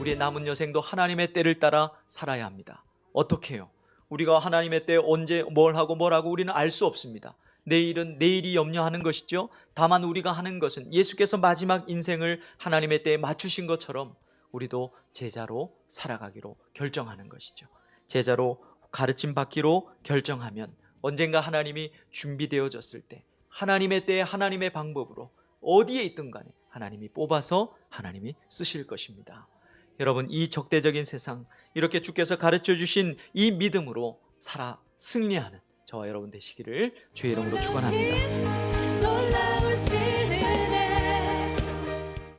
우리의 남은 여생도 하나님의 때를 따라 살아야 합니다. 어떻게 해요? 우리가 하나님의 때 언제 뭘 하고 뭘 하고 우리는 알 수 없습니다. 내일은 내일이 염려하는 것이죠. 다만 우리가 하는 것은 예수께서 마지막 인생을 하나님의 때에 맞추신 것처럼 우리도 제자로 살아가기로 결정하는 것이죠. 제자로 가르침 받기로 결정하면 언젠가 하나님이 준비되어졌을 때 하나님의 때에 하나님의 방법으로 어디에 있든 간에 하나님이 뽑아서 하나님이 쓰실 것입니다. 여러분 이 적대적인 세상 이렇게 주께서 가르쳐 주신 이 믿음으로 살아 승리하는 저와 여러분 되시기를 주의 이름으로 축원합니다.